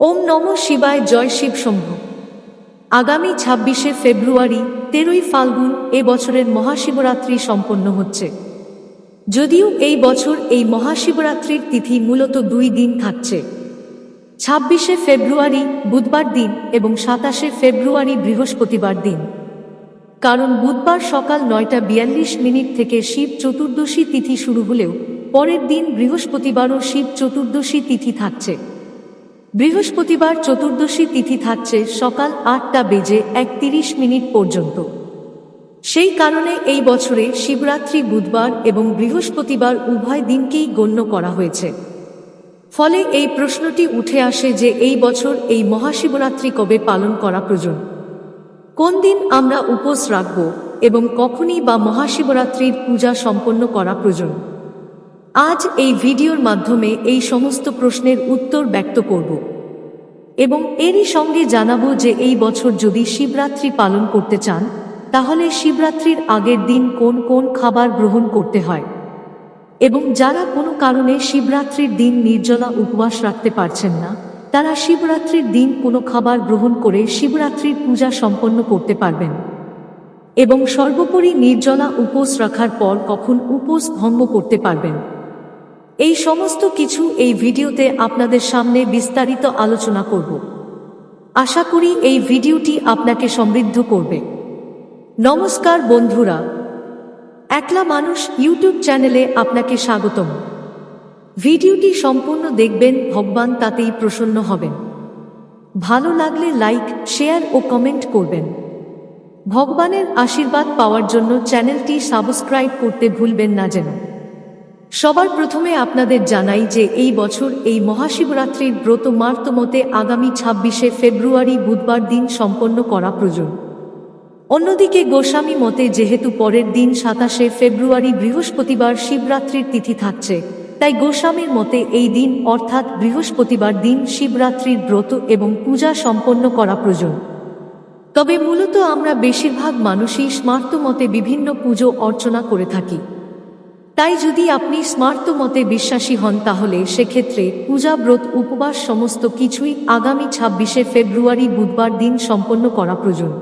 ওম নম শিবায় জয় শিব শম্ভু আগামী ছাব্বিশে ফেব্রুয়ারি, তেরোই ফাল্গুন এ বছরের মহাশিবরাত্রি সম্পন্ন হচ্ছে। যদিও এই বছর এই মহাশিবরাত্রির তিথি মূলত দুই দিন থাকছে। ছাব্বিশে ফেব্রুয়ারি বুধবার দিন এবং সাতাশে ফেব্রুয়ারি বৃহস্পতিবার দিন। কারণ বুধবার সকাল নয়টা বিয়াল্লিশ মিনিট থেকে শিব চতুর্দশী তিথি শুরু হলেও পরের দিন বৃহস্পতিবারও শিব চতুর্দশী তিথি থাকছে। বৃহস্পতিবার চতুর্দশী তিথি থাকছে সকাল আটটা বেজে একত্রিশ মিনিট পর্যন্ত। সেই কারণে এই বছরে শিবরাত্রি, বুধবার এবং বৃহস্পতিবার উভয় দিনকেই গণ্য করা হয়েছে। ফলে এই প্রশ্নটি উঠে আসে যে এই বছর এই মহাশিবরাত্রি কবে পালন করা প্রয়োজন? কোন দিন আমরা উপোস রাখব এবং কখনই বা মহাশিবরাত্রির পূজা সম্পন্ন করা প্রয়োজন? আজ এই ভিডিওর মাধ্যমে এই সমস্ত প্রশ্নের উত্তর ব্যক্ত করব এবং এরই সঙ্গে জানাব যে এই বছর যদি শিবরাত্রি পালন করতে চান, তাহলে শিবরাত্রির আগের দিন কোন কোন খাবার গ্রহণ করতে হয়? এবং যারা কোনো কারণে শিবরাত্রির দিন নির্জলা উপবাস রাখতে পারছেন না, তারা শিবরাত্রির দিন কোনো খাবার গ্রহণ করে শিবরাত্রির পূজা সম্পন্ন করতে পারবেন। এবং সর্বোপরি নির্জলা উপোস রাখার পর কখন উপোস ভঙ্গ করতে পারবেন। এই সমস্ত কিছু এই ভিডিওতে আপনাদের সামনে বিস্তারিত আলোচনা করব। আশা করি এই ভিডিওটি আপনাকে সমৃদ্ধ করবে। নমস্কার বন্ধুরা। একলা মানুষ ইউটিউব চ্যানেলে আপনাকে স্বাগতম। ভিডিওটি সম্পূর্ণ দেখবেন, ভগবান তাতেই প্রসন্ন হবেন। ভালো লাগলে লাইক, শেয়ার ও কমেন্ট করবেন। ভগবানের আশীর্বাদ পাওয়ার জন্য চ্যানেলটি সাবস্ক্রাইব করতে ভুলবেন না যেন। সবার প্রথমে আপনাদের জানাই যে এই বছর এই মহাশিবরাত্রির ব্রত মার্তমতে আগামী ছাব্বিশে ফেব্রুয়ারি বুধবার দিন সম্পন্ন করা প্রয়োজন। অন্যদিকে গোস্বামী মতে যেহেতু পরের দিন সাতাশে ফেব্রুয়ারি বৃহস্পতিবার শিবরাত্রির তিথি থাকছে, তাই গোস্বামীর মতে এই দিন অর্থাৎ বৃহস্পতিবার দিন শিবরাত্রির ব্রত এবং পূজা সম্পন্ন করা প্রয়োজন। তবে মূলত আমরা বেশিরভাগ মানুষই স্মার্ত মতে বিভিন্ন পুজো অর্চনা করে থাকি। তাই যদি আপনি স্মার্ত মতে বিশ্বাসী হন, তাহলে সেক্ষেত্রে পূজা, ব্রত, উপবাস সমস্ত কিছুই আগামী ছাব্বিশে ফেব্রুয়ারি বুধবার দিন সম্পন্ন করা প্রয়োজন।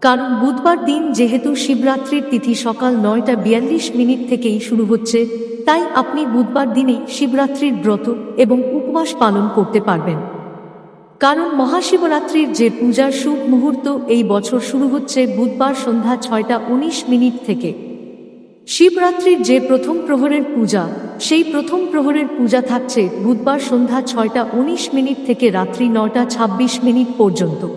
কারণ বুধবার দিন যেহেতু শিবরাত্রির তিথি সকাল নয়টা বিয়াল্লিশ মিনিট থেকেই শুরু হচ্ছে, তাই আপনি বুধবার দিনেই শিবরাত্রির ব্রত এবং উপবাস পালন করতে পারবেন। কারণ মহাশিবরাত্রির যে পূজার শুভ মুহূর্ত এই বছর শুরু হচ্ছে বুধবার সন্ধ্যা ছয়টা উনিশ মিনিট থেকে। শিবরাত্রির যে প্রথম প্রহরের পূজা, সেই প্রথম প্রহরের পূজা থাকছে বুধবার সন্ধ্যা ছয়টা উনিশ মিনিট থেকে রাত্রি নটা ছাব্বিশ মিনিট পর্যন্ত।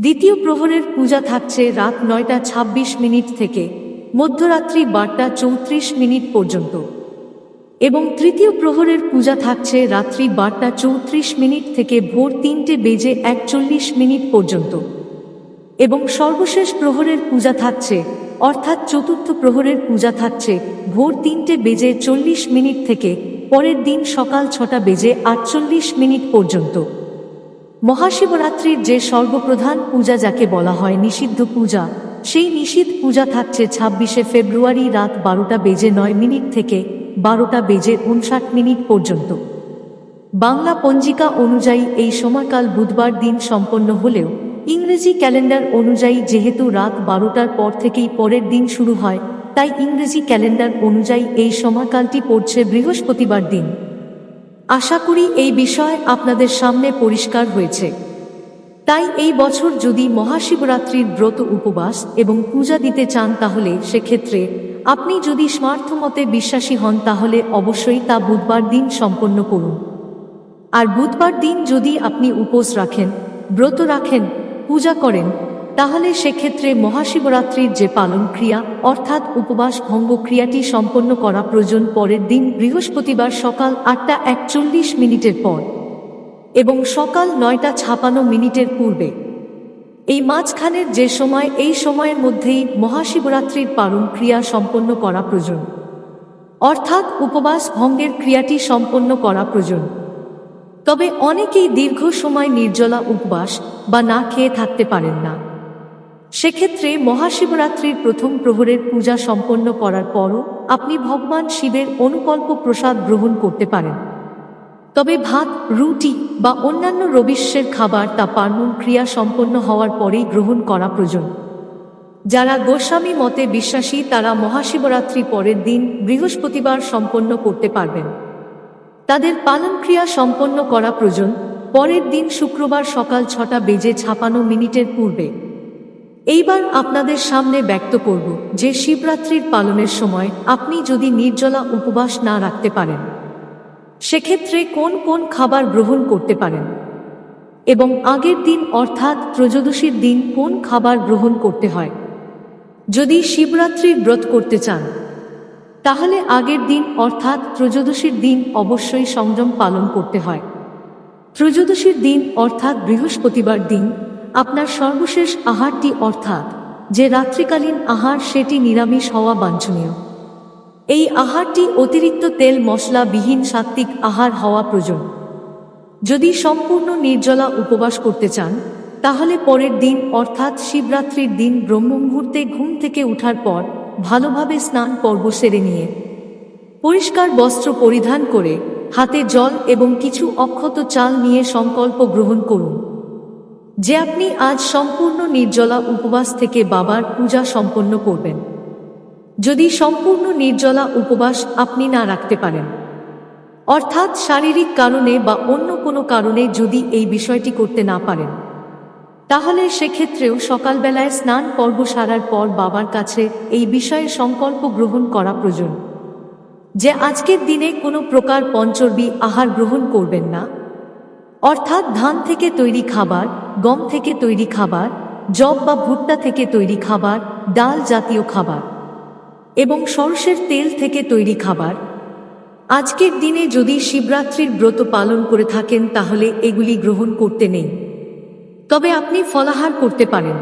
দ্বিতীয় প্রহরের পূজা থাকছে রাত নয়টা ছাব্বিশ মিনিট থেকে মধ্যরাত্রি বারটা চৌত্রিশ মিনিট পর্যন্ত। এবং তৃতীয় প্রহরের পূজা থাকছে রাত্রি বারটা চৌত্রিশ মিনিট থেকে ভোর তিনটে বেজে একচল্লিশ মিনিট পর্যন্ত। এবং সর্বশেষ প্রহরের পূজা থাকছে, অর্থাৎ চতুর্থ প্রহরের পূজা থাকছে ভোর তিনটে বেজে চল্লিশ মিনিট থেকে, পরের দিন সকাল ছটা বেজে আটচল্লিশ মিনিট পর্যন্ত। মহাশিবরাত্রির যে সর্বপ্রধান পূজা যাকে বলা হয় নিষিদ্ধ পূজা, সেই নিষিদ্ধ পূজা থাকছে ছাব্বিশে ফেব্রুয়ারি রাত বারোটা বেজে নয় মিনিট থেকে বারোটা বেজে উনষাট মিনিট পর্যন্ত। বাংলা পঞ্জিকা অনুযায়ী এই সময়কাল বুধবার দিন সম্পন্ন হলেও ইংরেজি ক্যালেন্ডার অনুযায়ী যেহেতু রাত বারোটার পর থেকেই পরের দিন শুরু হয়, তাই ইংরেজি ক্যালেন্ডার অনুযায়ী এই সময়কালটি পড়ছে বৃহস্পতিবার দিন। আশা করি এই বিষয় আপনাদের সামনে পরিষ্কার হয়েছে। তাই এই বছর যদি মহাশিবরাত্রির ব্রত উপবাস এবং পূজা দিতে চান তাহলে সেক্ষেত্রে আপনি যদি স্মার্থমতে বিশ্বাসী হন তাহলে অবশ্যই তা বুধবার দিন সম্পন্ন করুন। আর বুধবার দিন যদি আপনি উপোস রাখেন, ব্রত রাখেন পূজা করেন, তাহলে সেক্ষেত্রে মহাশিবরাত্রির যে পালন ক্রিয়া, অর্থাৎ উপবাস ভঙ্গ ক্রিয়াটি সম্পন্ন করা প্রয়োজন পরের দিন বৃহস্পতিবার সকাল আটটা একচল্লিশ মিনিটের পর এবং সকাল নয়টা ছাপানো মিনিটের পূর্বে। এই মাঝখানের যে সময়, এই সময়ের মধ্যেই মহাশিবরাত্রির পালন ক্রিয়া সম্পন্ন করা প্রয়োজন। অর্থাৎ উপবাস ভঙ্গের ক্রিয়াটি সম্পন্ন করা প্রয়োজন। তবে অনেকেই দীর্ঘ সময় নির্জলা উপবাস বা না খেয়ে থাকতে পারেন না। সেক্ষেত্রে মহাশিবরাত্রির প্রথম প্রহরের পূজা সম্পন্ন করার পরও আপনি ভগবান শিবের অনুকল্প প্রসাদ গ্রহণ করতে পারেন। তবে ভাত, রুটি বা অন্যান্য রবিশ্বের খাবার তা পার্মণ ক্রিয়া সম্পন্ন হওয়ার পরেই গ্রহণ করা প্রয়োজন। যারা গোস্বামী মতে বিশ্বাসী তারা মহাশিবরাত্রি পরের দিন বৃহস্পতিবার সম্পন্ন করতে পারবেন। তাদের পালন ক্রিয়া সম্পন্ন করা প্রয়োজন। পরের দিন শুক্রবার সকাল ছটা বেজে ছাপানো মিনিটের পূর্বে। এইবার আপনাদের সামনে ব্যক্ত করব যে শিবরাত্রির পালনের সময় আপনি যদি নির্জলা উপবাস না রাখতে পারেন, সেক্ষেত্রে কোন কোন খাবার গ্রহণ করতে পারেন? এবং আগের দিন অর্থাৎ ত্রয়োদশীর দিন কোন খাবার গ্রহণ করতে হয়? যদি শিবরাত্রির ব্রত করতে চান তাহলে আগের দিন, অর্থাৎ ত্রয়োদশীর দিন, অবশ্যই সংযম পালন করতে হয়। ত্রয়োদশীর দিন, অর্থাৎ বৃহস্পতিবার দিন, আপনার সর্বশেষ আহারটি, অর্থাৎ যে রাত্রিকালীন আহার, সেটি নিরামিষ হওয়া বাঞ্ছনীয়। এই আহারটি অতিরিক্ত তেল, মশলা বিহীন সাত্ত্বিক আহার হওয়া প্রয়োজন। যদি সম্পূর্ণ নির্জলা উপবাস করতে চান, তাহলে পরের দিন, অর্থাৎ শিবরাত্রির দিন ব্রহ্ম মুহূর্তে ঘুম থেকে ওঠার পর ভালোভাবে স্নান পর্ব সেরে নিয়ে, পরিষ্কার বস্ত্র পরিধান করে হাতে জল এবং কিছু অক্ষত চাল নিয়ে সংকল্প গ্রহণ করুন। যে আপনি আজ সম্পূর্ণ নির্জলা উপবাস থেকে বাবার পূজা সম্পন্ন করবেন। যদি সম্পূর্ণ নির্জলা উপবাস আপনি না রাখতে পারেন। অর্থাৎ শারীরিক কারণে বা অন্য কোনো কারণে যদি এই বিষয়টি করতে না পারেন। তাহলে সেক্ষেত্রেও সকালবেলায় স্নান পর্ব সারার পর বাবার কাছে এই বিষয়ে সংকল্প গ্রহণ করা প্রয়োজন। যে আজকের দিনে কোনো প্রকার পঞ্চর্বি আহার গ্রহণ করবেন না। অর্থাৎ ধান থেকে তৈরি খাবার, গম থেকে তৈরি খাবার জব বা ভুট্টা থেকে তৈরি খাবার, ডাল জাতীয় খাবার এবং সরষের তেল থেকে তৈরি খাবার। আজকের দিনে যদি শিবরাত্রির ব্রত পালন করে থাকেন তাহলে এগুলি গ্রহণ করতে নেই। তবে আপনি ফলাহার করতে পারেন।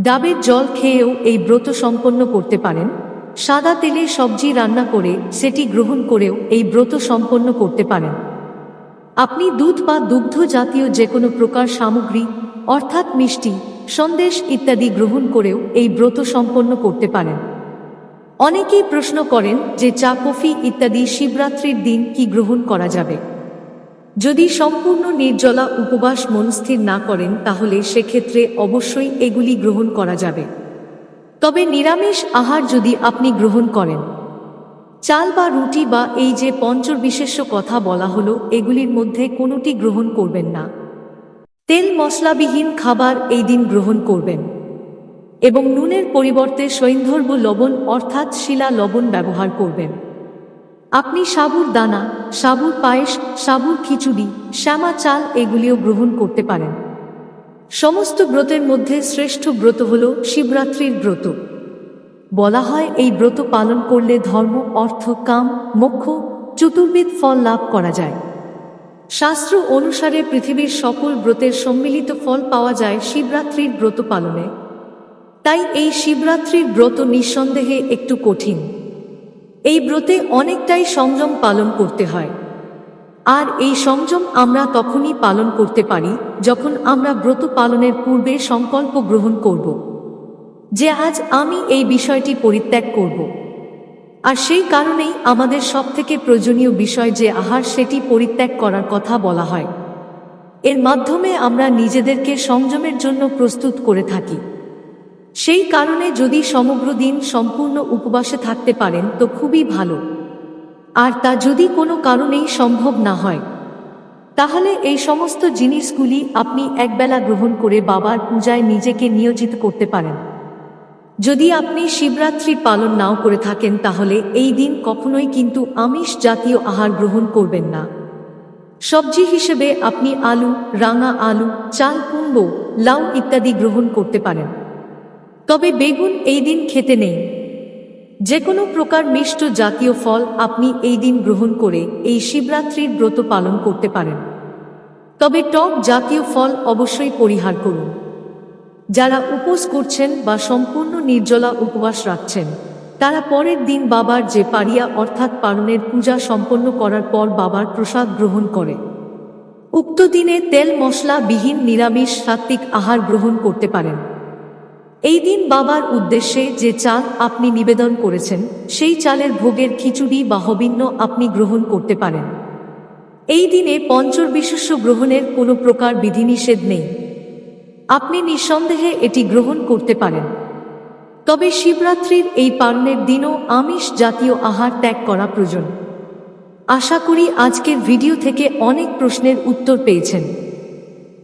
ডাবের জল খেয়েও এই ব্রত সম্পন্ন করতে পারেন। সাদা তেলে সবজি রান্না করে সেটি গ্রহণ করেও এই ব্রত সম্পন্ন করতে পারেন। আপনি দুধ বা দুগ্ধ জাতীয় যে কোনো প্রকার সামগ্রী, অর্থাৎ মিষ্টি, সন্দেশ ইত্যাদি গ্রহণ করেও এই ব্রত সম্পন্ন করতে পারেন। অনেকেই প্রশ্ন করেন যে চা, কফি ইত্যাদি শিবরাত্রির দিন কি গ্রহণ করা যাবে? যদি সম্পূর্ণ নির্জলা উপবাস মনস্থির না করেন, তাহলে সেক্ষেত্রে অবশ্যই এগুলি গ্রহণ করা যাবে। তবে নিরামিষ আহার যদি আপনি গ্রহণ করেন, চাল বা রুটি বা এই যে পঞ্চর বিশেষ্য কথা বলা হলো, এগুলির মধ্যে কোনোটি গ্রহণ করবেন না। তেল মশলাবিহীন খাবার এই দিন গ্রহণ করবেন এবং নুনের পরিবর্তে সৈন্ধর্ব লবণ অর্থাৎ শিলা লবণ ব্যবহার করবেন। আপনি সাবুর দানা, সাবুর পায়েস, সাবুর খিচুড়ি, শ্যামা চাল এগুলিও গ্রহণ করতে পারেন। সমস্ত ব্রতের মধ্যে শ্রেষ্ঠ ব্রত হল শিবরাত্রির ব্রত। বলা হয় এই ব্রত পালন করলে ধর্ম, অর্থ, কাম, মোক্ষ চতুর্বিদ ফল লাভ করা যায়। শাস্ত্র অনুসারে পৃথিবীর সকল ব্রতের সম্মিলিত ফল পাওয়া যায় শিবরাত্রির ব্রত পালনে। তাই এই শিবরাত্রির ব্রত নিঃসন্দেহে একটু কঠিন। এই ব্রতে অনেকটাই সংযম পালন করতে হয়। আর এই সংযম আমরা তখনই পালন করতে পারি, যখন আমরা ব্রত পালনের পূর্বে সংকল্প গ্রহণ করব, যে আজ আমি এই বিষয়টি পরিত্যাগ করব। আর সেই কারণেই আমাদের সবথেকে প্রয়োজনীয় বিষয় যে আহার, সেটি পরিত্যাগ করার কথা বলা হয়। এর মাধ্যমে আমরা নিজেদেরকে সংযমের জন্য প্রস্তুত করে থাকি। সেই কারণে যদি সমগ্র দিন সম্পূর্ণ উপবাসে থাকতে পারেন, তো খুবই ভালো। আর তা যদি কোনো কারণেই সম্ভব না হয়, তাহলে এই সমস্ত জিনিসগুলি আপনি একবেলা গ্রহণ করে বাবার পূজায় নিজেকে নিয়োজিত করতে পারেন। যদি আপনি শিবরাত্রি পালন নাও করে থাকেন, তাহলে এই দিন কখনোই কিন্তু আমিষ জাতীয় আহার গ্রহণ করবেন না। সবজি হিসেবে আপনি আলু, রাঙা আলু, চাল, কুমড়ো, লাউ ইত্যাদি গ্রহণ করতে পারেন। তবে বেগুন এই দিন খেতে নেই। যে কোনো প্রকার মিষ্ট জাতীয় ফল আপনি এই দিন গ্রহণ করে এই শিবরাত্রির ব্রত পালন করতে পারেন। তবে টক জাতীয় ফল অবশ্যই পরিহার করুন। যারা উপোস করছেন বা সম্পূর্ণ নির্জলা উপবাস রাখছেন, তারা পরের দিন বাবার যে পারিয়া অর্থাৎ পালনের পূজা সম্পন্ন করার পর বাবার প্রসাদ গ্রহণ করে। উক্ত দিনে তেল মশলা বিহীন নিরামিষ সাত্ত্বিক আহার গ্রহণ করতে পারেন। এই দিন বাবার উদ্দেশ্যে যে চাল আপনি নিবেদন করেছেন, সেই চালের ভোগের খিচুড়ি বা হবিন্য আপনি গ্রহণ করতে পারেন। এই দিনে পঞ্চর্বিশস্য গ্রহণের কোনো প্রকার বিধিনিষেধ নেই। আপনি নিঃসন্দেহে এটি গ্রহণ করতে পারেন। তবে শিবরাত্রির এই পালনের দিনও আমিষ জাতীয় আহার ত্যাগ করা প্রয়োজন। আশা করি আজকের ভিডিও থেকে অনেক প্রশ্নের উত্তর পেয়েছেন।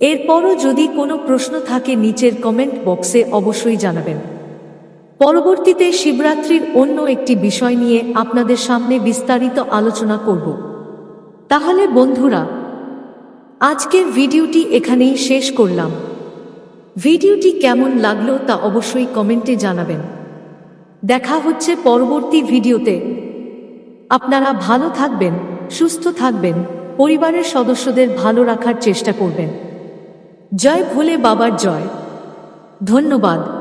এরপরও যদি কোনো প্রশ্ন থাকে নিচের কমেন্ট বক্সে অবশ্যই জানাবেন। পরবর্তীতে শিবরাত্রির অন্য একটি বিষয় নিয়ে আপনাদের সামনে বিস্তারিত আলোচনা করব। তাহলে বন্ধুরা, আজকের ভিডিওটি এখানেই শেষ করলাম। ভিডিওটি কেমন লাগল তা অবশ্যই কমেন্টে জানাবেন। দেখা হচ্ছে পরবর্তী ভিডিওতে। আপনারা ভালো থাকবেন, সুস্থ থাকবেন, পরিবারের সদস্যদের ভালো রাখার চেষ্টা করবেন। জয় ভোলে বাবার জয়। ধন্যবাদ।